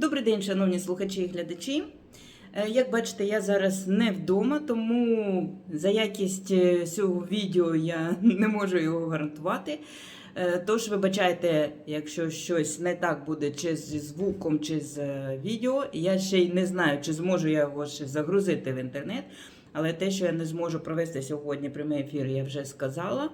Добрий день, шановні слухачі і глядачі. Е, Як бачите, я зараз не вдома, тому за якість е, цього відео я не можу його гарантувати. Е, Тож, вибачайте, якщо щось не так буде чи зі звуком, чи з відео. Я ще й не знаю, чи зможу я його ще загрузити в інтернет. Але те, що я не зможу провести сьогодні прямий ефір, я вже сказала.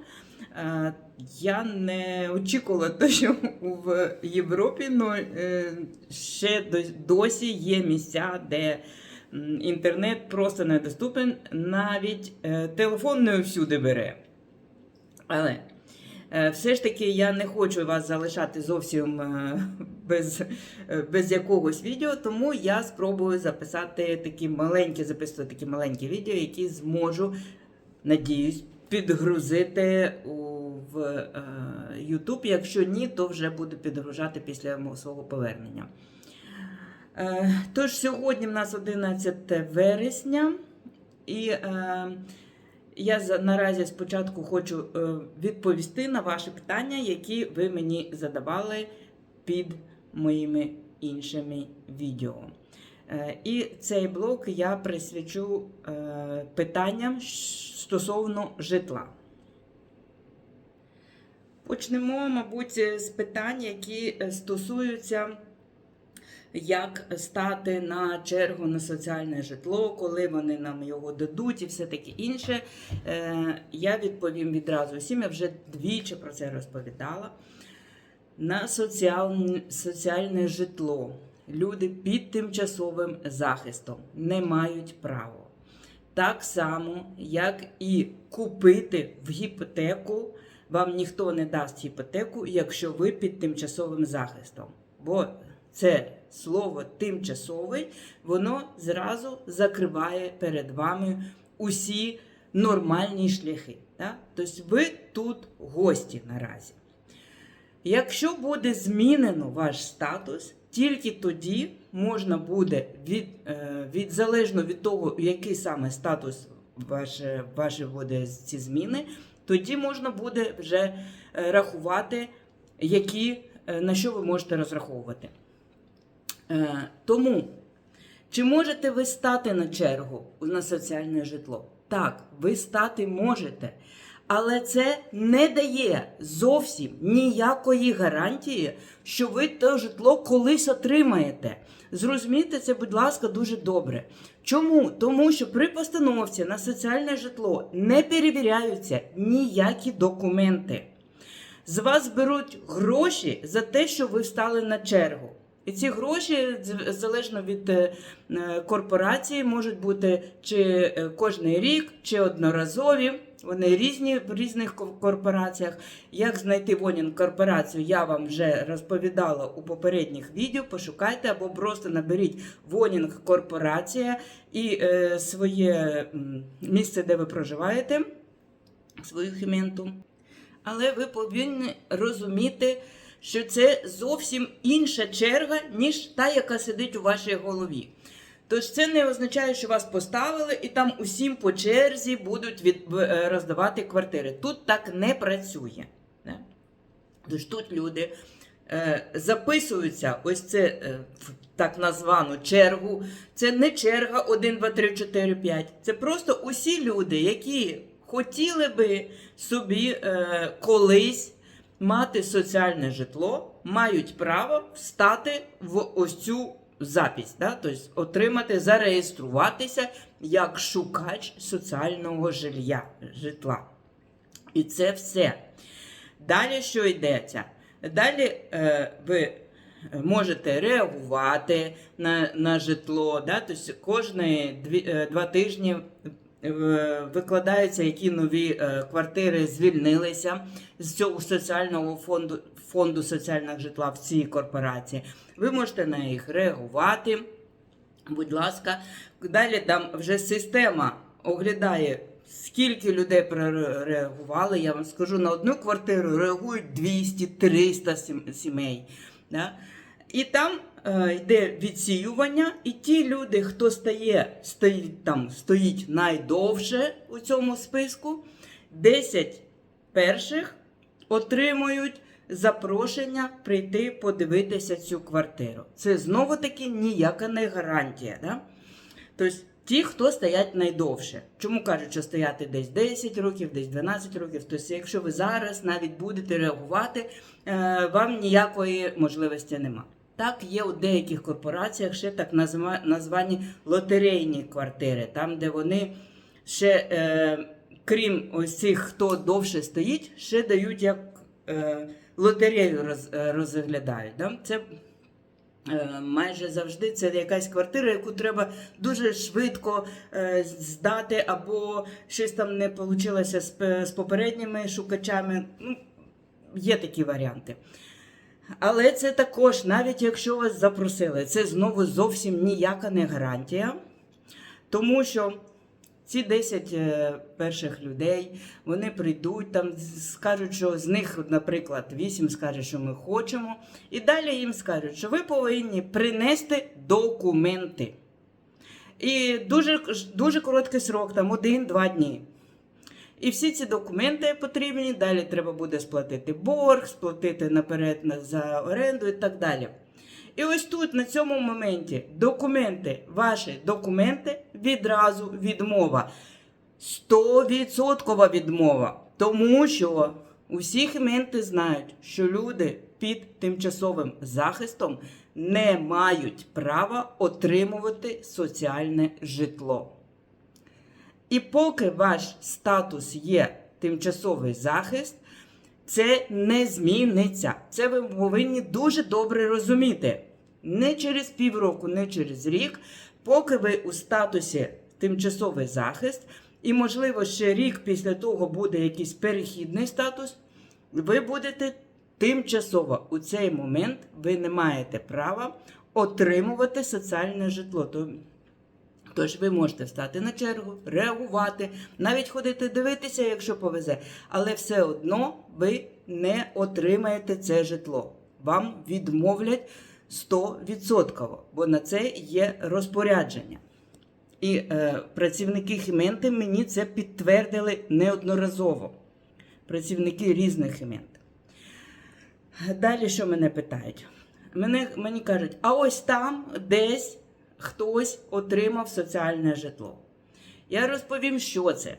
Е, Я не очікувала, те, що в Європі ну, е, ще досі є місця, де інтернет просто недоступен, навіть е, телефон не всюди бере. Але все ж таки я не хочу вас залишати зовсім е, без, е, без якогось відео, тому я спробую записати такі маленькі, записувати такі маленькі відео, які зможу, надіюсь, підгрузити в е, YouTube. Якщо ні, то вже буду підгружати після свого повернення. Е, Тож сьогодні в нас 11 вересня, і е, я наразі спочатку хочу е, відповісти на ваші питання, які ви мені задавали під моїми іншими відео. Е, І цей блок я присвячу е, питанням стосовно житла. Почнемо, мабуть, з питань, які стосуються як стати на чергу на соціальне житло, коли вони нам його дадуть і все таке інше. Е, Я відповім відразу всім. Я вже двічі про це розповідала. На соціальне житло люди під тимчасовим захистом не мають права. Так само, як і купити в гіпотеку, вам ніхто не дасть гіпотеку, якщо ви під тимчасовим захистом. Бо це слово тимчасовий, воно зразу закриває перед вами усі нормальні шляхи. Так? Тобто ви тут гості наразі. Якщо буде змінено ваш статус, тільки тоді можна буде від, е, від залежно від того, який саме статус ваш, ваші буде ці зміни, тоді можна буде вже е, рахувати, які, е, на що ви можете розраховувати. Е, Тому, чи можете ви стати на чергу на соціальне житло? Так, ви стати можете. Але це не дає зовсім ніякої гарантії, що ви те житло колись отримаєте. Зрозумійте це, будь ласка, дуже добре. Чому? Тому що при постановці на соціальне житло не перевіряються ніякі документи. З вас беруть гроші за те, що ви встали на чергу. І ці гроші, залежно від е, е, корпорації, можуть бути чи е, кожний рік, чи одноразові. Вони різні в різних корпораціях. Як знайти Вонін корпорацію, я вам вже розповідала у попередніх відео. Пошукайте або просто наберіть Вонінг корпорація і е, своє місце, де ви проживаєте, свою хіменту. Але ви повинні розуміти, що це зовсім інша черга, ніж та, яка сидить у вашій голові. Тож це не означає, що вас поставили і там усім по черзі будуть від, е, роздавати квартири. Тут так не працює. Да? Тож тут люди е, записуються, ось це е, так названу чергу. Це не черга 1, 2, 3, 4, 5. Це просто усі люди, які хотіли би собі е, колись мати соціальне житло, мають право встати в ось цю запись, да? тобто отримати, зареєструватися як шукач соціального жилья, житла. І це все. Далі що йдеться? Далі е, ви можете реагувати на, на житло. Да? Тобто кожні дві, е, два тижні викладаються, які нові е, квартири звільнилися з цього соціального фонду, фонду соціального житла в цій корпорації. Ви можете на них реагувати. Будь ласка, далі там вже система оглядає, скільки людей прореагували. Я вам скажу, на одну квартиру реагують 200-300 сімей. Да? І там е, йде відсіювання, і ті люди, хто стає, стоїть, там, стоїть найдовше у цьому списку, 10 перших отримують запрошення прийти подивитися цю квартиру. Це знову таки ніяка не гарантія. Да? Тобто ті, хто стоять найдовше. Чому кажуть, що стояти десь 10 років, десь 12 років. Тобто, якщо ви зараз навіть будете реагувати, е, вам ніякої можливості нема. Так, є у деяких корпораціях ще так названі лотерейні квартири, там, де вони ще, е, крім ось цих, хто довше стоїть, ще дають як е, лотерею роз, е, розглядають. Да? Це Е, Майже завжди це якась квартира, яку треба дуже швидко е, здати, або щось там не вийшло з, з попередніми шукачами. Ну, є такі варіанти. Але це також, навіть якщо вас запросили, це знову зовсім ніяка не гарантія, тому що ці 10 е, перших людей вони прийдуть, там скажуть, що з них, наприклад, 8 скаже, що ми хочемо, і далі їм скажуть, що ви повинні принести документи. І дуже, дуже короткий срок, там один-два дні. І всі ці документи потрібні. Далі треба буде сплатити борг, сплатити наперед за оренду і так далі. І ось тут, на цьому моменті, документи, ваші документи відразу відмова. 100% відмова. Тому що усі хіменти знають, що люди під тимчасовим захистом не мають права отримувати соціальне житло. І поки ваш статус є тимчасовий захист, це не зміниться. Це ви повинні дуже добре розуміти. Не через півроку, не через рік, поки ви у статусі тимчасовий захист, і, можливо, ще рік після того буде якийсь перехідний статус, ви будете тимчасово у цей момент ви не маєте права отримувати соціальне житло. То- Тож ви можете встати на чергу, реагувати, навіть ходити дивитися, якщо повезе, але все одно ви не отримаєте це житло. Вам відмовлять 100%, бо на це є розпорядження. І е, працівники Хіменти мені це підтвердили неодноразово. Працівники різних Хімент. Далі що мене питають? Мене, мені кажуть, а ось там десь хтось отримав соціальне житло. Я розповім, що це.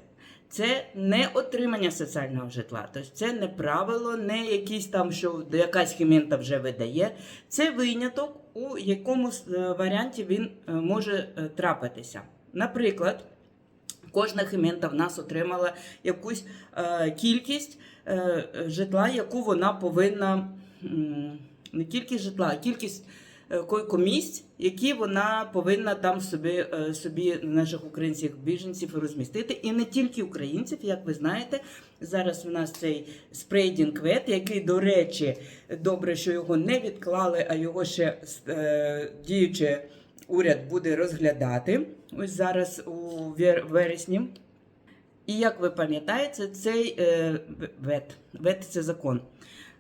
Це не отримання соціального житла. Тобто це не правило, не якісь там, що якась хімента вже видає. Це виняток, у якому е, варіанті він е, може е, трапитися. Наприклад, Кожна хімента в нас отримала якусь кількість житла, яку вона повинна не тільки житла, а кількість е, койкомісць, які вона повинна там собі, е, собі наших українських біженців розмістити. І не тільки українців, як ви знаєте, зараз у нас цей спрейдінг вет, який, до речі, добре, що його не відклали, а його ще е, діюче уряд буде розглядати ось зараз у вер- вересні. І як ви пам'ятаєте, цей е, вет, вет це закон.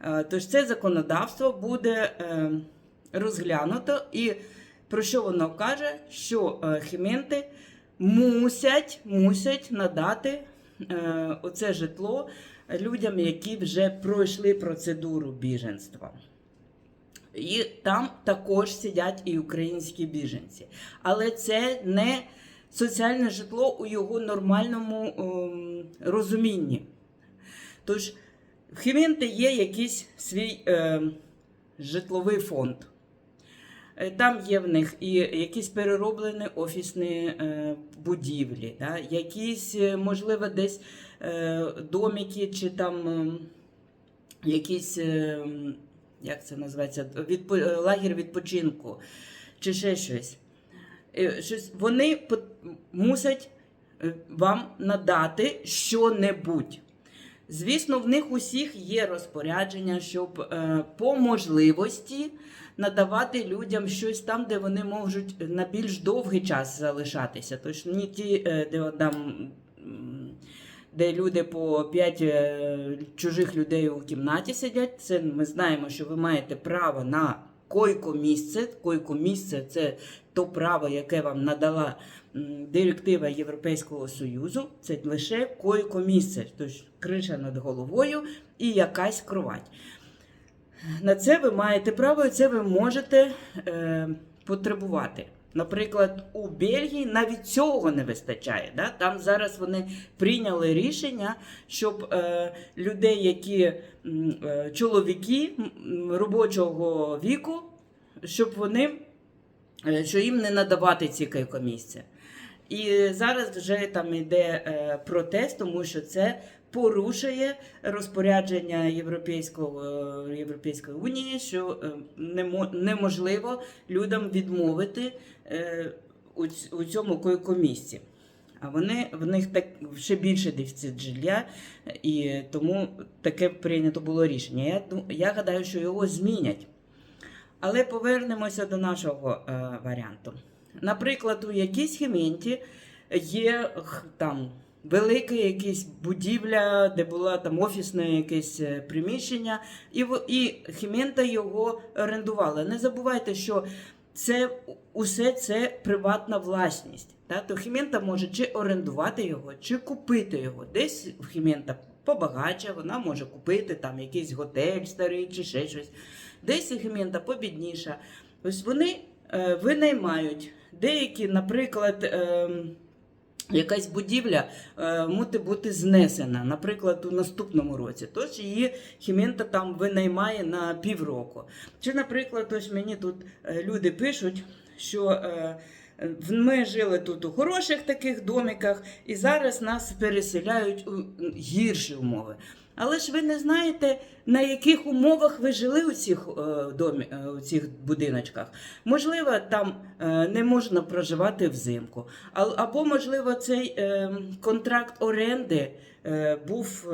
Е, тож це законодавство буде е, розглянуто, і про що воно каже? Що е, хіменти мусять, мусять надати е, оце житло людям, які вже пройшли процедуру біженства. І там також сидять і українські біженці. Але це не соціальне житло у його нормальному ем, розумінні. Тож, в Хіменти є якийсь свій ем, житловий фонд. Е, Там є в них і якісь перероблені офісні е, будівлі, да? якісь, е, можливо, десь домики чи там якісь, як це називається, відпо, е, лагер відпочинку чи ще щось. Вони мусять вам надати що-небудь. Звісно, в них усіх є розпорядження, щоб по можливості надавати людям щось там, де вони можуть на більш довгий час залишатися. Тож не ті, е, де там. Де люди по 5 чужих людей у кімнаті сидять, це ми знаємо, що ви маєте право на койко-місце. Койко-місце це то право, яке вам надала директива Європейського Союзу. Це лише койко-місце, тобто криша над головою і якась кровать. На це ви маєте право і це ви можете е, потребувати. Наприклад, у Бельгії навіть цього не вистачає. Да? Там зараз вони прийняли рішення, щоб е, людей, які е, чоловіки робочого віку, щоб вони е, що їм не надавати ці койкомісця. І зараз вже там йде е, протест, тому що це порушує розпорядження Європейського, е, Європейської унії, що е, неможливо людям відмовити е, у, цьому койкомісці. А вони в них так ще більше дефіцит жилья, і тому таке прийнято було рішення. Я, я гадаю, що його змінять. Але повернемося до нашого е, варіанту. Наприклад, у якійсь хіменті є там велика якась будівля, де була там офісне якесь е, приміщення, і, і хімента його орендувала. Не забувайте, що це усе це приватна власність. Та? То хімента може чи орендувати його, чи купити його. Десь хімента побагаче, вона може купити там якийсь готель старий чи ще щось. Десь хімента побідніша. Ось вони е, винаймають деякі, наприклад. ем, Якась будівля е, мути бути знесена, наприклад, у наступному році. Тож її хімента там винаймає на півроку. Чи, наприклад, ось мені тут е, люди пишуть, що е, ми жили тут у хороших таких домиках, і зараз нас переселяють у гірші умови. Але ж ви не знаєте, на яких умовах ви жили у цих, е, домі, е, у цих будиночках. Можливо, там е, не можна проживати взимку. Або, можливо, цей контракт оренди був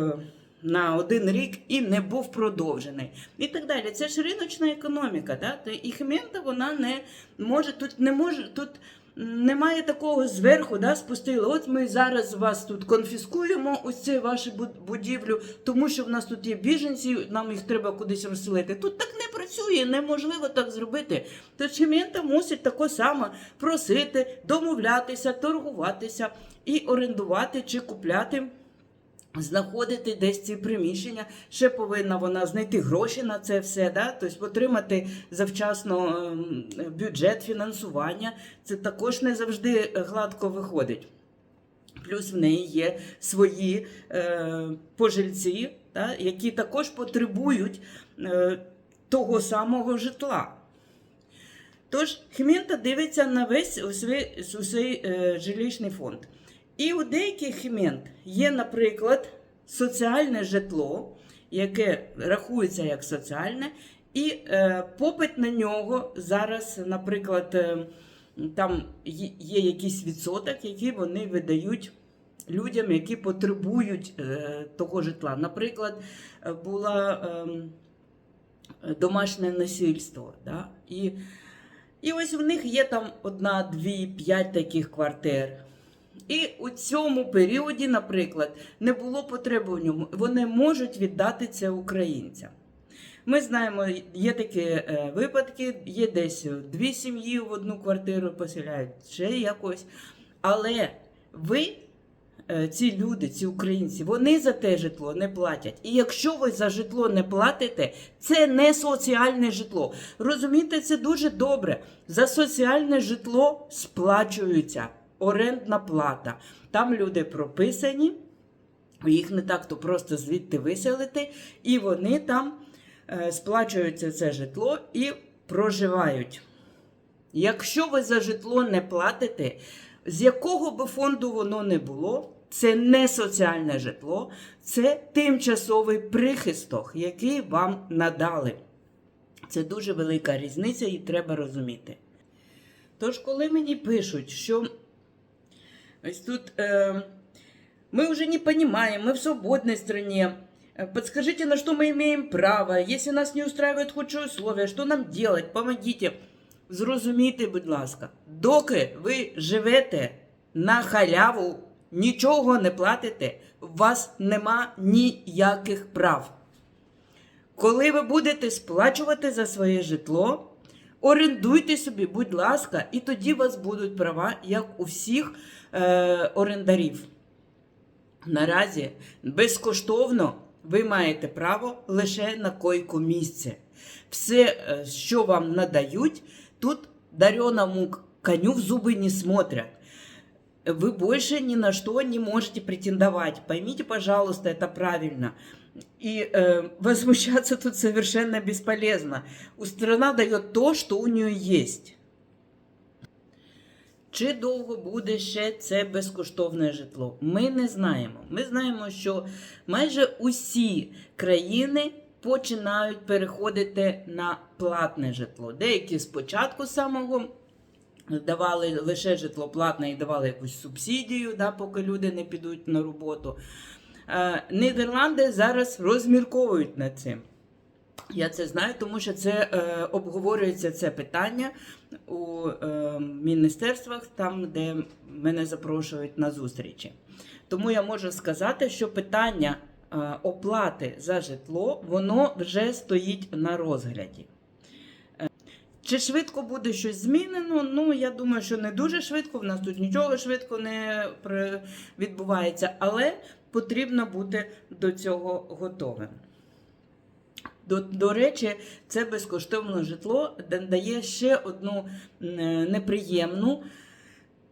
на один рік і не був продовжений. І так далі. Це ж риночна економіка. Да? І Хмента вона не може тут не може тут. Немає такого зверху, да, спустили. От ми зараз вас тут конфіскуємо, ось це вашу буд- будівлю, тому що в нас тут є біженці, нам їх треба кудись розселити. Тут так не працює, неможливо так зробити. То Чемента мусить тако само просити, домовлятися, торгуватися і орендувати чи купляти. Знаходити десь ці приміщення, ще повинна вона знайти гроші на це все, да? тобто отримати завчасно ем, бюджет фінансування. Це також не завжди гладко виходить. Плюс в неї є свої е, пожильці, да? які також потребують е, того самого житла. Тож Хмінта дивиться на весь свій, свій е, жилищний фонд. І у деяких хімент є, наприклад, соціальне житло, яке рахується як соціальне, і е, попит на нього зараз, наприклад, е, там є якийсь відсоток, який вони видають людям, які потребують е, того житла. Наприклад, е, ем, домашнє насильство. Да? І, і ось в них є там одна, дві, п'ять таких квартир. І у цьому періоді, наприклад, не було потреби в ньому. Вони можуть віддати це українцям. Ми знаємо, є такі е, випадки, є десь дві сім'ї в одну квартиру поселяють, ще якось. Але ви, е, ці люди, ці українці, вони за те житло не платять. І якщо ви за житло не платите, це не соціальне житло. Розумієте, це дуже добре. За соціальне житло сплачується орендна плата. Там люди прописані, їх не так то просто звідти виселити, і вони там е, сплачуються це житло і проживають. Якщо ви за житло не платите, з якого би фонду воно не було, це не соціальне житло, це тимчасовий прихисток, який вам надали. Це дуже велика різниця і треба розуміти. Тож, коли мені пишуть, що ось тут э, мы уже не понимаем, мы в свободной стране, Э, подскажите, на что мы имеем право, если нас не устраивает худшие условия, что нам делать, помогите. Зрозумійте, будь ласка, доки ви живете на халяву, нічого не платите, у вас нема ніяких прав. Коли ви будете сплачувати за своє житло, орендуйте собі, будь ласка, і тоді у вас будуть права, як у всіх е, орендарів. Наразі безкоштовно ви маєте право лише на койку місце. Все, е, що вам надають, тут дареному коню в зубы не смотрят. Вы больше ни на что не можете претендовать. Поймите, пожалуйста, это правильно. И э, возмущаться тут совершенно бесполезно. У страна дает то, что у нее есть. Чи довго буде ще це безкоштовне житло? Ми не знаємо. Ми знаємо, що майже усі країни починають переходити на платне житло. Деякі спочатку самого давали лише житло платне і давали якусь субсидію, да, поки люди не підуть на роботу. Е, Нідерланди зараз розмірковують над цим. Я це знаю, тому що це е, обговорюється це питання у е, міністерствах, там, де мене запрошують на зустрічі. Тому я можу сказати, що питання е, оплати за житло воно вже стоїть на розгляді. Е, Чи швидко буде щось змінено? Ну, я думаю, що не дуже швидко. В нас тут нічого швидко не відбувається, але потрібно бути до цього готовим. До, до речі, це безкоштовне житло дає ще одну е, неприємну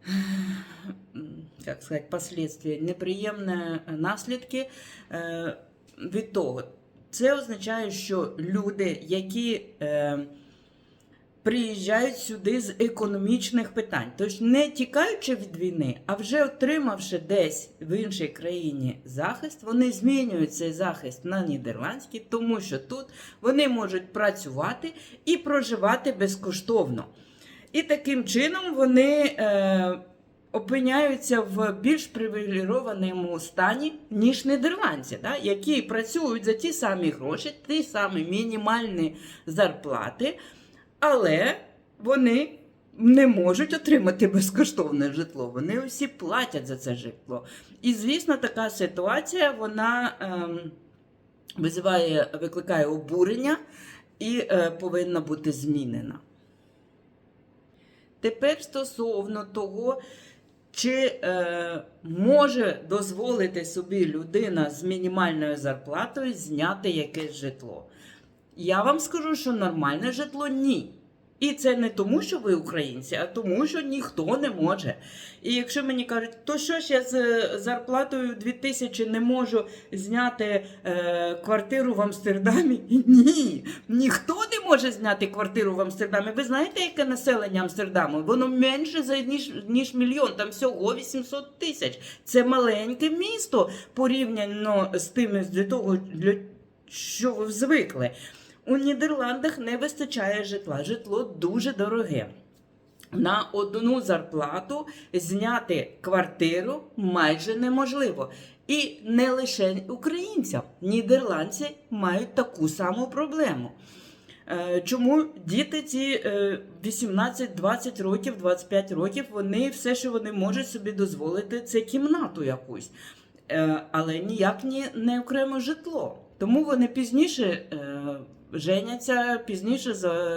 як сказати, послідстві, неприємні наслідки е, від того. Це означає, що люди, які е, приїжджають сюди з економічних питань, тобто не тікаючи від війни, а вже отримавши десь в іншій країні захист, вони змінюють цей захист на нідерландський, тому що тут вони можуть працювати і проживати безкоштовно. І таким чином вони е, опиняються в більш привілейованому стані, ніж нідерландці, да, які працюють за ті самі гроші, ті самі мінімальні зарплати, але вони не можуть отримати безкоштовне житло. Вони усі платять за це житло. І, звісно, така ситуація вона ем, визиває, викликає обурення і е, повинна бути змінена. Тепер стосовно того, чи е, може дозволити собі людина з мінімальною зарплатою зняти якесь житло. Я вам скажу, що нормальне житло ні. І це не тому, що ви українці, а тому, що ніхто не може. І якщо мені кажуть, то що ж я з е, зарплатою 2000 не можу зняти е, квартиру в Амстердамі? Ні, ніхто не може зняти квартиру в Амстердамі. Ви знаєте, яке населення Амстердаму? Воно менше за ніж, ніж мільйон, там всього 800 тисяч. Це маленьке місто порівняно з тим, з того, для що ви звикли. У Нідерландах не вистачає житла. Житло дуже дороге. На одну зарплату зняти квартиру майже неможливо. І не лише українцям, нідерландці мають таку саму проблему. Е, Чому діти ці е, 18-20 років, 25 років, вони все, що вони можуть собі дозволити, це кімнату якусь, Е, але ніяк не окреме житло. Тому вони пізніше женяться, пізніше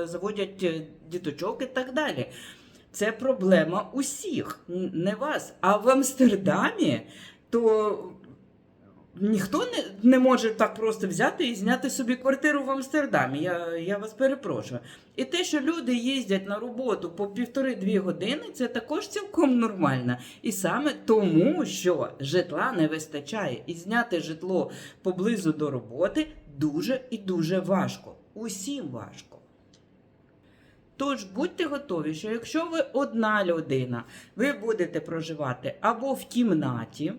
заводять е, діточок і так далі. Це проблема усіх, не вас. А в Амстердамі то ніхто не, не може так просто взяти і зняти собі квартиру в Амстердамі. Я, я вас перепрошую. І те, що люди їздять на роботу по півтори-дві години, це також цілком нормально. І саме тому, що житла не вистачає, і зняти житло поблизу до роботи дуже і дуже важко. Усім важко. Тож будьте готові, що якщо ви одна людина, ви будете проживати або в кімнаті,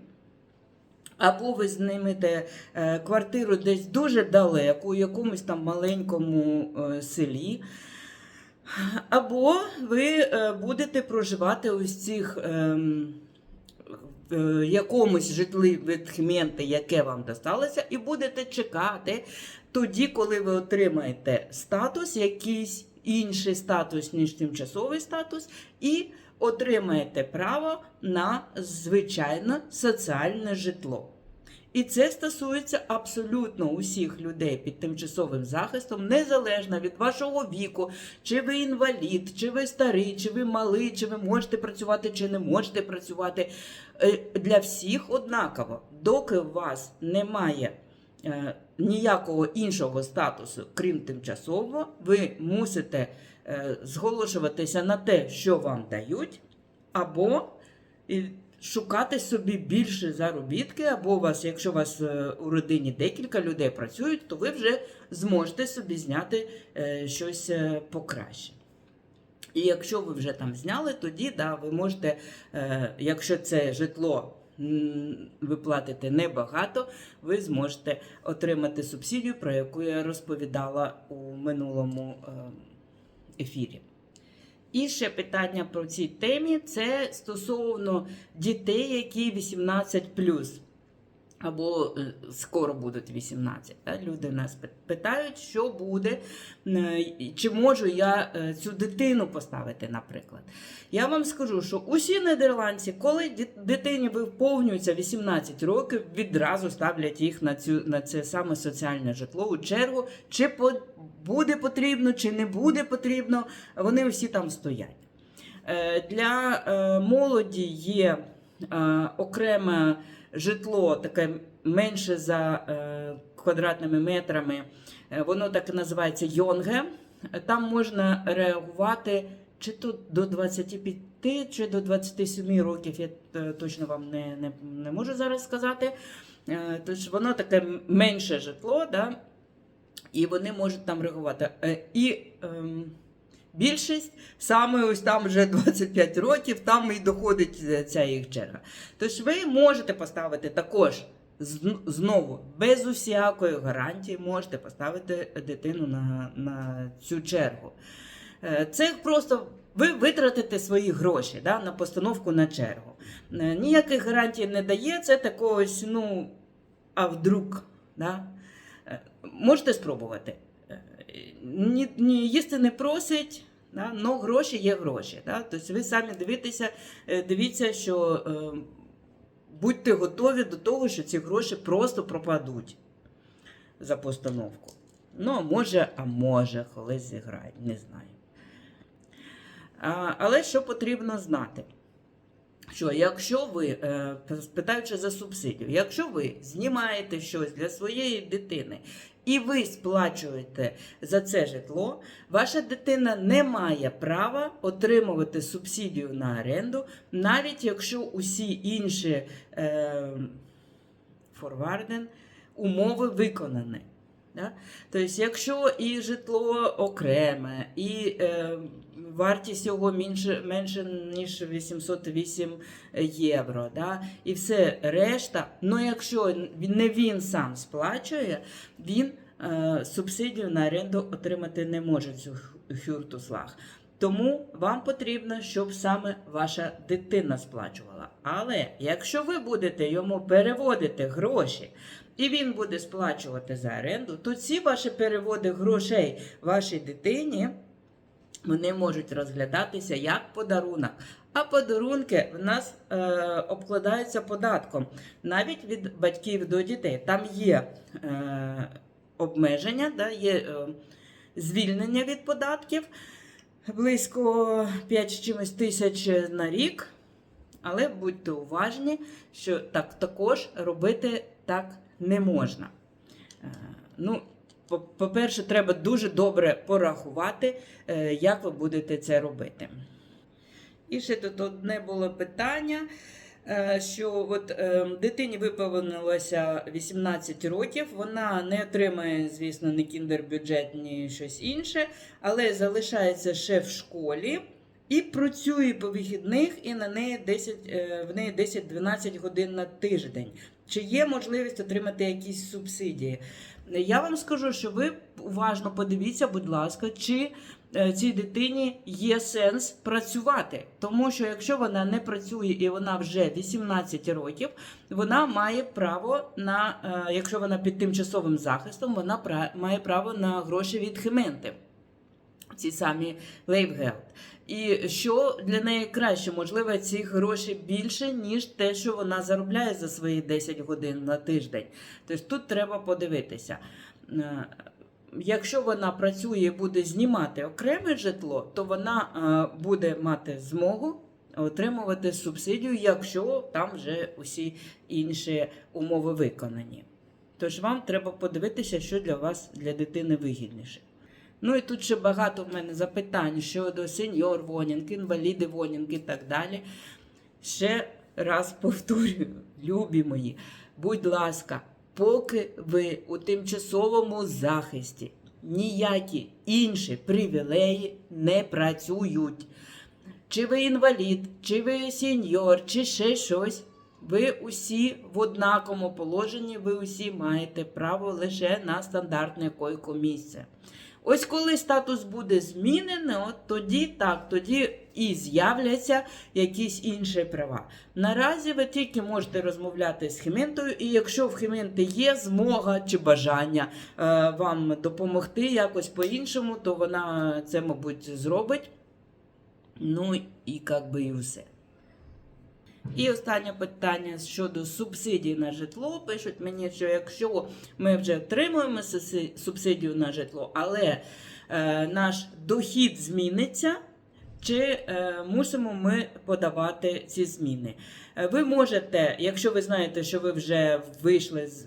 або ви знімете е, квартиру десь дуже далеко, у якомусь там маленькому е, селі, або ви е, будете проживати ось цих. ем, якомусь житлі відхменти, яке вам досталося, і будете чекати тоді, коли ви отримаєте статус, якийсь інший статус, ніж тимчасовий статус, і отримаєте право на звичайне соціальне житло. І це стосується абсолютно усіх людей під тимчасовим захистом, незалежно від вашого віку, чи ви інвалід, чи ви старий, чи ви малий, чи ви можете працювати, чи не можете працювати. Е, Для всіх однаково, доки у вас немає е, ніякого іншого статусу, крім тимчасового, ви мусите е, зголошуватися на те, що вам дають, або шукати собі більше заробітки, або у вас, якщо у вас е, у родині декілька людей працюють, то ви вже зможете собі зняти е, щось е, покраще. І якщо ви вже там зняли, тоді да, ви можете, якщо це житло ви платите небагато, ви зможете отримати субсидію, про яку я розповідала у минулому ефірі. І ще питання про цій темі це стосовно дітей, які 18 або е, скоро будуть 18. Да? Люди нас питають, що буде, е, чи можу я е, цю дитину поставити, наприклад. Я вам скажу, що усі нідерландці, коли дитині виповнюється 18 років, відразу ставлять їх на, цю, на це саме соціальне житло у чергу, чи буде потрібно, чи не буде потрібно, вони всі там стоять. Для молоді є окреме житло, таке менше за е, квадратними метрами. Е, Воно так і називається Йонге. Там можна реагувати чи то до 25, чи до 27 років. Я е, точно вам не, не, не можу зараз сказати. Тож воно таке менше житло, да? і вони можуть там реагувати. І ем, більшість саме ось там вже 25 років, там і доходить е, ця їх черга. Тож ви можете поставити також знову без усякої гарантії, можете поставити дитину на, на цю чергу. Е, Це просто ви витратите свої гроші да, на постановку на чергу. Е, Ніяких гарантій не дає, це такогось, ну, а вдруг. Да? Можете спробувати. Ні, ні, їсти не просять, да? но гроші є гроші. Да? Тобто ви самі дивитеся, е, дивіться, що е, будьте готові до того, що ці гроші просто пропадуть за постановку. Ну, а може, а може, колись зіграють, не знаю. А, але що потрібно знати? Що якщо ви, е, питаючи за субсидію, якщо ви знімаєте щось для своєї дитини і ви сплачуєте за це житло, ваша дитина не має права отримувати субсидію на оренду, навіть якщо усі інші е, форварден умови виконані. Да? Тобто, якщо і житло окреме, і е, вартість його менше, менше ніж 808 євро, да? і все решта, ну якщо не він сам сплачує, він е, субсидію на оренду отримати не може цю хюртуслаг. Тому вам потрібно, щоб саме ваша дитина сплачувала. Але якщо ви будете йому переводити гроші, і він буде сплачувати за оренду, то ці ваші переводи грошей вашій дитині вони можуть розглядатися як подарунок. А подарунки в нас е, обкладаються податком навіть від батьків до дітей. Там є е, обмеження, да, є е, звільнення від податків близько 5 чимось тисяч на рік. Але будьте уважні, що так також робити так не можна. Е, Ну, по- по-перше, треба дуже добре порахувати, е, як ви будете це робити. І ще тут одне було питання, е, що от дитині виповнилося 18 років, вона не отримає, звісно, ні кіндер-бюджет, ні щось інше, але залишається ще в школі. І працює по вихідних, і на неї 10, е, в неї 10-12 годин на тиждень. Чи є можливість отримати якісь субсидії? Я вам скажу, що ви уважно подивіться, будь ласка, чи е, цій дитині є сенс працювати. Тому що якщо вона не працює і вона вже 18 років, вона має право на, е, якщо вона під тимчасовим захистом, вона має право на гроші від Хементи. Ці самі Лейвгелд. І що для неї краще, можливо, ці гроші більше, ніж те, що вона заробляє за свої 10 годин на тиждень. Тобто тут треба подивитися. Е, Якщо вона працює і буде знімати окреме житло, то вона е, буде мати змогу отримувати субсидію, якщо там вже усі інші умови виконані. Тож вам треба подивитися, що для вас, для дитини вигідніше. Ну і тут ще багато в мене запитань щодо сеньор вонінг, інваліди вонінг і так далі. Ще раз повторюю, любі мої, будь ласка, поки ви у тимчасовому захисті, ніякі інші привілеї не працюють. Чи ви інвалід, чи ви сеньор, чи ще щось. Ви усі в однаковому положенні, ви усі маєте право лише на стандартне койко місце. Ось коли статус буде змінений, от тоді так, тоді і з'являться якісь інші права. Наразі ви тільки можете розмовляти з Хіментою, і якщо в Хіменти є змога чи бажання е, вам допомогти якось по-іншому, то вона це, мабуть, зробить. Ну і як би і все. І останнє питання щодо субсидій на житло. Пишуть мені, що якщо ми вже отримуємо субсидію на житло, але е, наш дохід зміниться, чи е, мусимо ми подавати ці зміни? Е, Ви можете, якщо ви знаєте, що ви вже вийшли з.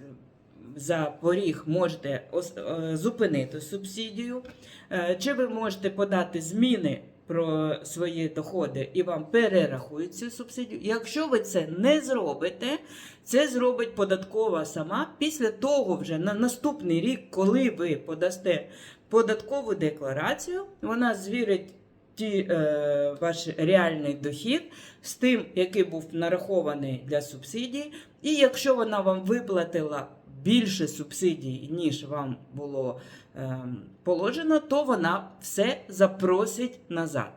За поріг можете е, зупинити субсидію, Е, чи ви можете подати зміни про свої доходи і вам перерахують цю субсидію. Якщо ви це не зробите, це зробить податкова сама після того, вже на наступний рік, коли ви подасте податкову декларацію, вона звірить. Ті, е, ваш реальний дохід з тим, який був нарахований для субсидій, і якщо вона вам виплатила більше субсидій, ніж вам було ем, положено, то вона все запросить назад.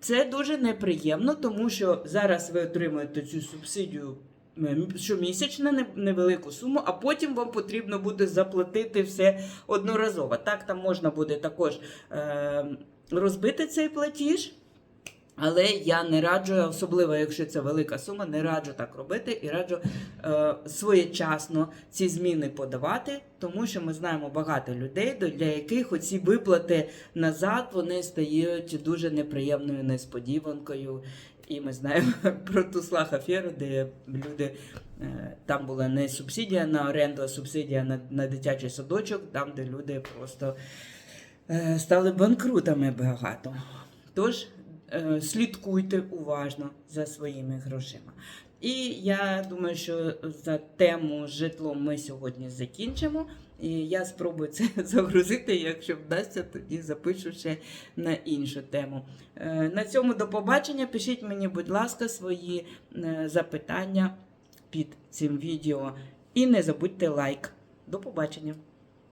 Це дуже неприємно, тому що зараз ви отримуєте цю субсидію м, щомісячно, невелику суму, а потім вам потрібно буде заплатити все одноразово. Так, там можна буде також ем, розбити цей платіж. Але я не раджу, особливо якщо це велика сума, не раджу так робити і раджу е, своєчасно ці зміни подавати, тому що ми знаємо багато людей, для яких оці виплати назад вони стають дуже неприємною несподіванкою. І ми знаємо про ту слах аферу, де люди е, там була не субсидія на оренду, а субсидія на, на дитячий садочок, там, де люди просто е, стали банкрутами багато. Тож слідкуйте уважно за своїми грошима. І я думаю, що за тему з житлом ми сьогодні закінчимо. І я спробую це загрузити. Якщо вдасться, тоді запишу ще на іншу тему. Е, На цьому до побачення. Пишіть мені, будь ласка, свої е, запитання під цим відео. І не забудьте лайк. До побачення!